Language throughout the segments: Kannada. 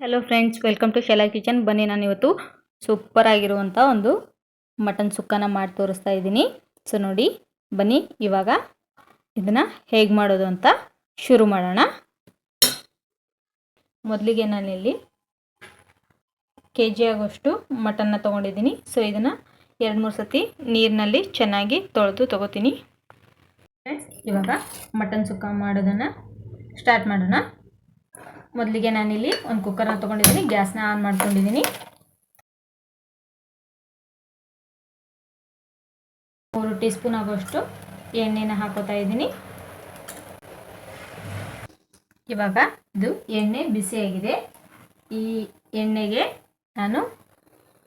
Hello friends welcome to Sheela kitchen ಬನ್ನಿ ನಾನು ಇವತ್ತು ಸೂಪರ್ ಆಗಿರುವಂಥ ಒಂದು ಮಟನ್ ಸುಕ್ಕನ ಮಾಡಿ ತೋರಿಸ್ತಾ ಇದ್ದೀನಿ. ಸೊ ನೋಡಿ, ಬನ್ನಿ, ಇವಾಗ ಇದನ್ನು ಹೇಗೆ ಮಾಡೋದು ಅಂತ ಶುರು ಮಾಡೋಣ. ಮೊದಲಿಗೆ ನಾನಿಲ್ಲಿ ಕೆ ಜಿ ಆಗೋಷ್ಟು ಮಟನ್ನ ತೊಗೊಂಡಿದ್ದೀನಿ. ಸೊ ಇದನ್ನು ಎರಡು ಮೂರು ಸತಿ ನೀರಿನಲ್ಲಿ ಚೆನ್ನಾಗಿ ತೊಳೆದು ತೊಗೋತೀನಿ. ಇವಾಗ ಮಟನ್ ಸುಕ್ಕ ಮಾಡೋದನ್ನು ಸ್ಟಾರ್ಟ್ ಮಾಡೋಣ. ಮೊದಲಿಗೆ ನಾನಿಲ್ಲಿ ಒಂದು ಕುಕ್ಕರ್ನ ತೊಗೊಂಡಿದ್ದೀನಿ, ಗ್ಯಾಸ್ನ ಆನ್ ಮಾಡ್ಕೊಂಡಿದ್ದೀನಿ. ಮೂರು ಟೀ ಸ್ಪೂನ್ ಆಗೋಷ್ಟು ಎಣ್ಣೆನ ಹಾಕೋತಾ ಇದ್ದೀನಿ. ಇವಾಗ ಇದು ಎಣ್ಣೆ ಬಿಸಿಯಾಗಿದೆ. ಈ ಎಣ್ಣೆಗೆ ನಾನು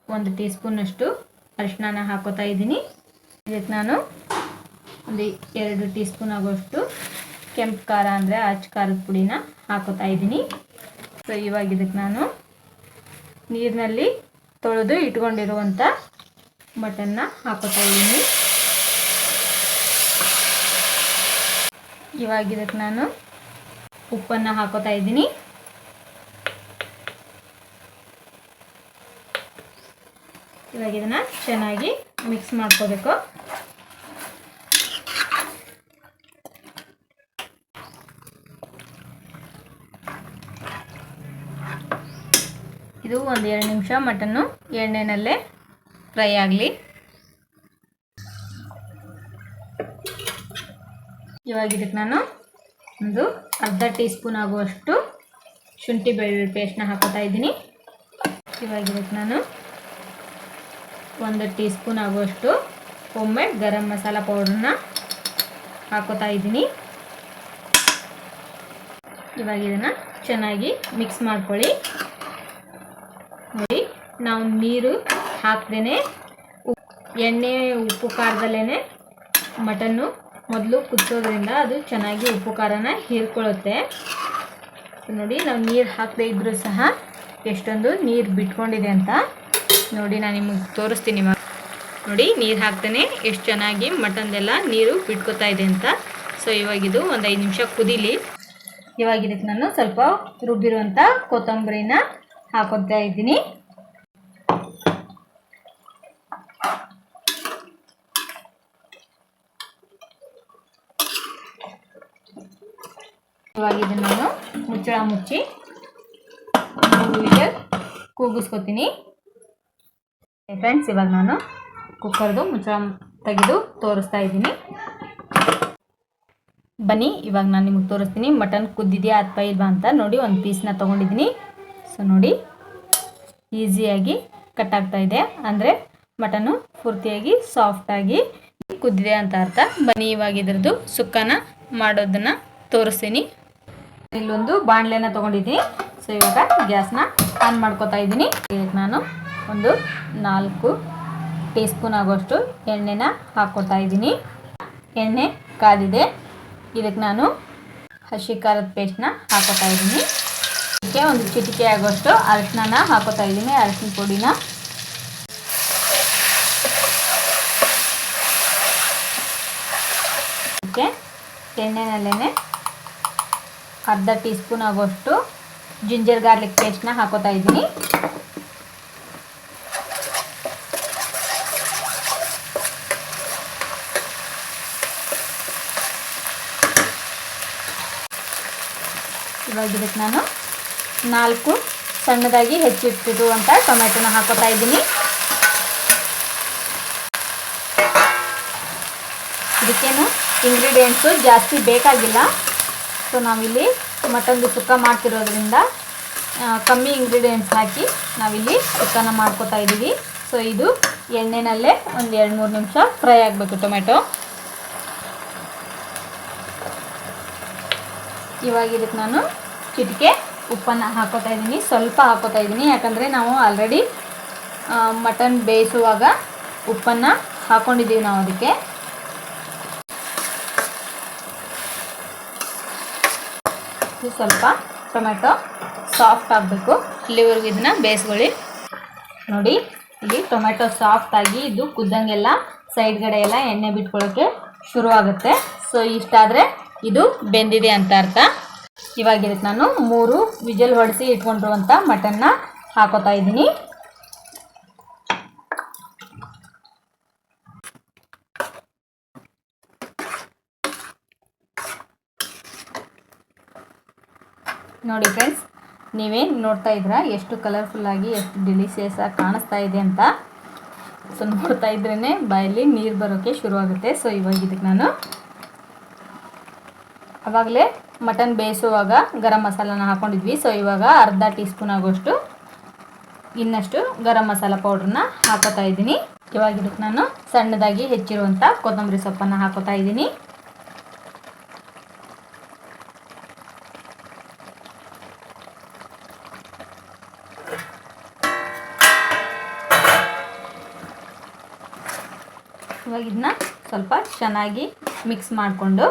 ಒಂದು ಟೀ ಸ್ಪೂನಷ್ಟು ಅರಿಶಿನ ಹಾಕೋತಾ ಇದ್ದೀನಿ. ಇದಕ್ಕೆ ನಾನು ಒಂದು ಎರಡು ಟೀ ಸ್ಪೂನ್ ಆಗೋಷ್ಟು ಕೆಂಪು ಖಾರ ಅಂದರೆ ಅಚ್ಚ ಖಾರದ ಪುಡಿನ ಹಾಕೋತಾ ಇದ್ದೀನಿ. ಸೊ ಇವಾಗ ಇದಕ್ಕೆ ನಾನು ನೀರಿನಲ್ಲಿ ತೊಳೆದು ಇಟ್ಕೊಂಡಿರುವಂಥ ಮಟನ್ನ ಹಾಕೋತಾ ಇದ್ದೀನಿ. ಇವಾಗ ಇದಕ್ಕೆ ನಾನು ಉಪ್ಪನ್ನು ಹಾಕೋತಾ ಇದ್ದೀನಿ. ಇವಾಗ ಇದನ್ನು ಚೆನ್ನಾಗಿ ಮಿಕ್ಸ್ ಮಾಡ್ಕೋಬೇಕು. ಇದು ಒಂದು ಎರಡು ನಿಮಿಷ ಮಟನ್ನು ಎಣ್ಣೆನಲ್ಲೇ ಫ್ರೈ ಆಗಲಿ. ಇವಾಗ ಇದಕ್ಕೆ ನಾನು ಒಂದು ಅರ್ಧ ಟೀ ಸ್ಪೂನ್ ಆಗುವಷ್ಟು ಶುಂಠಿ ಬೆಳ್ಳುಳ್ಳಿ ಪೇಸ್ಟ್ನ ಹಾಕೋತಾ ಇದ್ದೀನಿ. ಇವಾಗ ಇದಕ್ಕೆ ನಾನು ಒಂದು ಟೀ ಸ್ಪೂನ್ ಆಗುವಷ್ಟು ಒಮ್ಮೆ ಗರಂ ಮಸಾಲ ಪೌಡ್ರನ್ನ ಹಾಕೋತಾ ಇದ್ದೀನಿ. ಇವಾಗ ಇದನ್ನು ಚೆನ್ನಾಗಿ ಮಿಕ್ಸ್ ಮಾಡ್ಕೊಳ್ಳಿ. ನಾವು ನೀರು ಹಾಕ್ದೇ ಎಣ್ಣೆ, ಉಪ್ಪು ಖಾರದಲ್ಲೇ ಮಟನ್ನು ಮೊದಲು ಕುದಿಸೋದ್ರಿಂದ ಅದು ಚೆನ್ನಾಗಿ ಉಪ್ಪು, ಖಾರನ ಹೀರ್ಕೊಳ್ಳುತ್ತೆ. ನೋಡಿ, ನಾವು ನೀರು ಹಾಕದೇ ಇದ್ದರೂ ಸಹ ಎಷ್ಟೊಂದು ನೀರು ಬಿಟ್ಕೊಂಡಿದೆ ಅಂತ ನೋಡಿ, ನಾನು ನಿಮಗೆ ತೋರಿಸ್ತೀನಿ ಇವಾಗ ನೋಡಿ, ನೀರು ಹಾಕ್ದೇ ಎಷ್ಟು ಚೆನ್ನಾಗಿ ಮಟನ್ದೆಲ್ಲ ನೀರು ಬಿಟ್ಕೋತಾ ಇದೆ ಅಂತ. ಸೊ ಇವಾಗಿದು ಒಂದು ಐದು ನಿಮಿಷ ಕುದೀಲಿ. ಇವಾಗ ಇದಕ್ಕೆ ನಾನು ಸ್ವಲ್ಪ ರುಬ್ಬಿರುವಂಥ ಕೊತ್ತಂಬರಿನ ಹಾಕೋತಾ ಇದ್ದೀನಿ. ಇವಾಗ ಇದನ್ನು ನಾನು ಮುಚ್ಚಳ ಮುಚ್ಚಿ ವಿಷಲ್ ಕೂಗಿಸ್ಕೊತೀನಿ. ಫ್ರೆಂಡ್ಸ್ ಇವಾಗ ನಾನು ಕುಕ್ಕರ್ದು ಮುಚ್ಚಳ ತೆಗೆದು ತೋರಿಸ್ತಾ ಇದ್ದೀನಿ. ಬನ್ನಿ, ಇವಾಗ ನಾನು ನಿಮಗೆ ತೋರಿಸ್ತೀನಿ. ಮಟನ್ ಕುದ್ದಿದೆಯಾ ಅಥವಾ ಇಲ್ವಾ ಅಂತ ನೋಡಿ, ಒಂದು ಪೀಸ್ನ ತೊಗೊಂಡಿದ್ದೀನಿ. ಸೊ ನೋಡಿ ಈಸಿಯಾಗಿ ಕಟ್ ಆಗ್ತಾ ಇದೆ. ಅಂದರೆ ಮಟನು ಪೂರ್ತಿಯಾಗಿ ಸಾಫ್ಟಾಗಿ ಕುದ್ದಿದೆ ಅಂತ ಅರ್ಥ. ಬನ್ನಿ, ಇವಾಗ ಇದ್ರದ್ದು ಸುಕ್ಕನ ಮಾಡೋದನ್ನು ತೋರಿಸ್ತೀನಿ. ಇಲ್ಲೊಂದು ಬಾಣಲೆನ ತಗೊಂಡಿದ್ದೀನಿ. ಸೊ ಇವಾಗ ಗ್ಯಾಸ್ನ ಆನ್ ಮಾಡ್ಕೋತಾ ಇದ್ದೀನಿ. ಇದಕ್ಕೆ ನಾನು ಒಂದು ನಾಲ್ಕು ಟೀ ಸ್ಪೂನ್ ಆಗೋಷ್ಟು ಎಣ್ಣೆನ ಹಾಕ್ಕೊತಾ ಇದ್ದೀನಿ. ಎಣ್ಣೆ ಕಾದಿದೆ. ಇದಕ್ಕೆ ನಾನು ಹಸಿ ಖಾರದ ಪೇಸ್ಟ್ನ ಹಾಕೋತಾ ಇದ್ದೀನಿ. ಅದಕ್ಕೆ ಒಂದು ಚಿಟಿಕೆ ಆಗೋಷ್ಟು ಅರಶಿನ ಹಾಕೋತಾ ಇದ್ದೀನಿ. ಅರಶಿನ ಪುಡಿನ. ಇದಕ್ಕೆ ಎಣ್ಣೆನಲ್ಲೇ ಅರ್ಧ ಟೀ ಸ್ಪೂನ್ ಆಗೋಷ್ಟು ಜಿಂಜರ್ ಗಾರ್ಲಿಕ್ ಪೇಸ್ಟ್ನ ಹಾಕೋತಾ ಇದ್ದೀನಿ. ಇವಾಗ ಇದಕ್ಕೆ ನಾನು ನಾಲ್ಕು ಸಣ್ಣದಾಗಿ ಹೆಚ್ಚಿಟ್ಟಿರುವಂಥ ಟೊಮೆಟೊನ ಹಾಕೋತಾ ಇದ್ದೀನಿ. ಇದಕ್ಕೇನು ಇಂಗ್ರೀಡಿಯೆಂಟ್ಸು ಜಾಸ್ತಿ ಬೇಕಾಗಿಲ್ಲ. ಸೊ ನಾವಿಲ್ಲಿ ಮಟನ್ದು ಸುಕ್ಕ ಮಾಡ್ತಿರೋದ್ರಿಂದ ಕಮ್ಮಿ ಇಂಗ್ರೀಡಿಯೆಂಟ್ಸ್ ಹಾಕಿ ನಾವಿಲ್ಲಿ ಸುಕ್ಕನ ಮಾಡ್ಕೋತಾ ಇದ್ದೀವಿ. ಸೊ ಇದು ಎಣ್ಣೆನಲ್ಲೇ ಒಂದು ಎರಡು ಮೂರು ನಿಮಿಷ ಫ್ರೈ ಆಗಬೇಕು ಟೊಮೆಟೊ. ಇವಾಗ ಇದಕ್ಕೆ ನಾನು ಚಿಟಿಕೆ ಉಪ್ಪನ್ನು ಹಾಕೋತಾ ಇದ್ದೀನಿ. ಸ್ವಲ್ಪ ಹಾಕೋತಾ ಇದ್ದೀನಿ. ಯಾಕಂದರೆ ನಾವು ಆಲ್ರೆಡಿ ಮಟನ್ ಬೇಯಿಸುವಾಗ ಉಪ್ಪನ್ನು ಹಾಕ್ಕೊಂಡಿದ್ದೀವಿ ನಾವು ಅದಕ್ಕೆ. ಸ್ವಲ್ಪ ಟೊಮೆಟೊ ಸಾಫ್ಟ್ ಆಗಬೇಕು. ಇಲ್ಲಿವರೆಗೂ ಇದನ್ನು ಬೇಯಿಸ್ಕೊಳ್ಳಿ. ನೋಡಿ, ಇಲ್ಲಿ ಟೊಮೆಟೊ ಸಾಫ್ಟ್ ಆಗಿ ಇದು ಕುದ್ದಂಗೆಲ್ಲ ಸೈಡ್ಗಡೆ ಎಲ್ಲ ಎಣ್ಣೆ ಬಿಟ್ಕೊಳ್ಳೋಕ್ಕೆ ಶುರು ಆಗುತ್ತೆ. ಸೊ ಇಷ್ಟಾದರೆ ಇದು ಬೆಂದಿದೆ ಅಂತ ಅರ್ಥ. ಇವಾಗ ನಾನು ಮೂರು ವಿಜಲ್ ಹೊಡೆಸಿ ಇಟ್ಕೊಂಡಿರುವಂಥ ಮಟನ್ನ ಹಾಕೋತಾ ಇದ್ದೀನಿ. ನೋಡಿ ಫ್ರೆಂಡ್ಸ್ ನೀವೇನು ನೋಡ್ತಾ ಇದ್ದೀರಾ? ಎಷ್ಟು ಕಲರ್ಫುಲ್ಲಾಗಿ ಎಷ್ಟು ಡಿಲಿಷಿಯಸ್ ಆಗಿ ಕಾಣಿಸ್ತಾ ಇದೆ ಅಂತ. ಸೊ ನೋಡ್ತಾ ಇದ್ರೇ ಬಾಯಲ್ಲಿ ನೀರು ಬರೋಕ್ಕೆ ಶುರುವಾಗುತ್ತೆ. ಸೊ ಇವಾಗ ಇದಕ್ಕೆ ನಾನು ಆವಾಗಲೇ ಮಟನ್ ಬೇಯಿಸುವಾಗ ಗರಂ ಮಸಾಲಾನ ಹಾಕೊಂಡಿದ್ವಿ. ಸೊ ಇವಾಗ ಅರ್ಧ ಟೀ ಸ್ಪೂನ್ ಆಗೋಷ್ಟು ಇನ್ನಷ್ಟು ಗರಂ ಮಸಾಲ ಪೌಡ್ರನ್ನ ಹಾಕೋತಾ ಇದ್ದೀನಿ. ಇವಾಗ ಇದಕ್ಕೆ ನಾನು ಸಣ್ಣದಾಗಿ ಹೆಚ್ಚಿರುವಂಥ ಕೊತ್ತಂಬರಿ ಸೊಪ್ಪನ್ನು ಹಾಕೋತಾ ಇದ್ದೀನಿ. ಇವಾಗ ಇದನ್ನ ಸ್ವಲ್ಪ ಚೆನ್ನಾಗಿ ಮಿಕ್ಸ್ ಮಾಡಿಕೊಂಡು.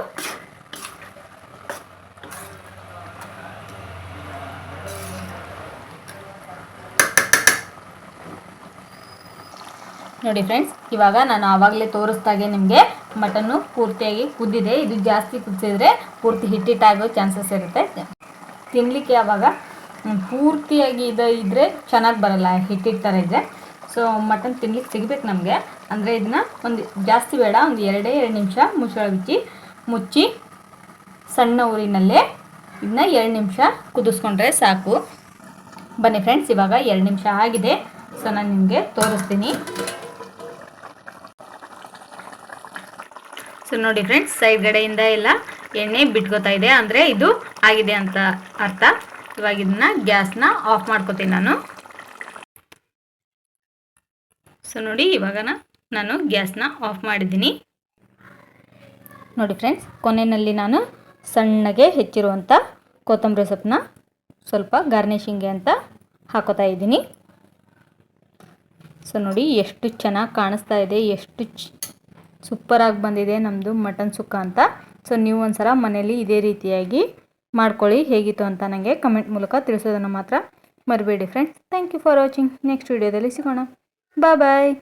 ನೋಡಿ ಫ್ರೆಂಡ್ಸ್ ಇವಾಗ ನಾನು ಆವಾಗಲೇ ತೋರಿಸ್ದಾಗೆ ನಿಮಗೆ ಮಟನ್ನು ಪೂರ್ತಿಯಾಗಿ ಕುದ್ದಿದೆ ಇದು ಜಾಸ್ತಿ ಕುದಿಸಿದ್ರೆ ಪೂರ್ತಿ ಹಿಟ್ಟಿಟ್ಟಾಗೋ ಚಾನ್ಸಸ್ ಇರುತ್ತೆ. ತಿನ್ನಲಿಕ್ಕೆ ಆವಾಗ ಪೂರ್ತಿಯಾಗಿ ಇದು ಇದ್ದರೆ ಚೆನ್ನಾಗಿ ಬರಲ್ಲ. ಹಿಟ್ಟಿಟ್ಟು ಥರ ಇದ್ದರೆ ಸೊ ಮಟನ್ ತಿನ್ಲಿಕ್ಕೆ ಸಿಗಬೇಕು ನಮಗೆ. ಅಂದರೆ ಇದನ್ನ ಒಂದು ಜಾಸ್ತಿ ಬೇಡ, ಒಂದು ಎರಡೇ ಎರಡು ನಿಮಿಷ ಮುಚ್ಚಳ ಬಿಚ್ಚಿ ಮುಚ್ಚಿ ಸಣ್ಣ ಊರಿನಲ್ಲೇ ಇದನ್ನ ಎರಡು ನಿಮಿಷ ಕುದಿಸ್ಕೊಂಡ್ರೆ ಸಾಕು. ಬನ್ನಿ ಫ್ರೆಂಡ್ಸ್ ಇವಾಗ ಎರಡು ನಿಮಿಷ ಆಗಿದೆ. ಸೊ ನಾನು ನಿಮಗೆ ತೋರಿಸ್ತೀನಿ. ಸೊ ನೋಡಿ ಫ್ರೆಂಡ್ಸ್ ಸೈಡ್ಗಡೆಯಿಂದ ಎಲ್ಲ ಎಣ್ಣೆ ಬಿಟ್ಕೋತಾ ಇದೆ. ಅಂದರೆ ಇದು ಆಗಿದೆ ಅಂತ ಅರ್ಥ. ಇವಾಗ ಇದನ್ನ ಗ್ಯಾಸ್ನ ಆಫ್ ಮಾಡ್ಕೋತೀನಿ ನಾನು. ಸೊ ನೋಡಿ ಇವಾಗ ನಾನು ಗ್ಯಾಸ್ನ ಆಫ್ ಮಾಡಿದ್ದೀನಿ. ನೋಡಿ ಫ್ರೆಂಡ್ಸ್ ಕೊನೆಯಲ್ಲಿ ನಾನು ಸಣ್ಣಗೆ ಹೆಚ್ಚಿರುವಂಥ ಕೊತ್ತಂಬರಿ ಸೊಪ್ಪನ್ನ ಸ್ವಲ್ಪ ಗಾರ್ನಿಷಿಂಗ್ಗೆ ಅಂತ ಹಾಕೋತಾ ಇದ್ದೀನಿ. ಸೊ ನೋಡಿ, ಎಷ್ಟು ಚೆನ್ನಾಗಿ ಕಾಣಿಸ್ತಾ ಇದೆ, ಎಷ್ಟು ಸೂಪರಾಗಿ ಬಂದಿದೆ ನಮ್ಮದು ಮಟನ್ ಸುಕ್ಕ ಅಂತ. ಸೊ ನೀವು ಒಂದು ಸಲ ಮನೇಲಿ ಇದೇ ರೀತಿಯಾಗಿ ಮಾಡ್ಕೊಳ್ಳಿ, ಹೇಗಿತ್ತು ಅಂತ ನನಗೆ ಕಮೆಂಟ್ ಮೂಲಕ ತಿಳಿಸೋದನ್ನು ಮಾತ್ರ ಮರಿಬೇಡಿ friends thank you for watching next ವೀಡಿಯೋದಲ್ಲಿ ಸಿಗೋಣ. Bye bye.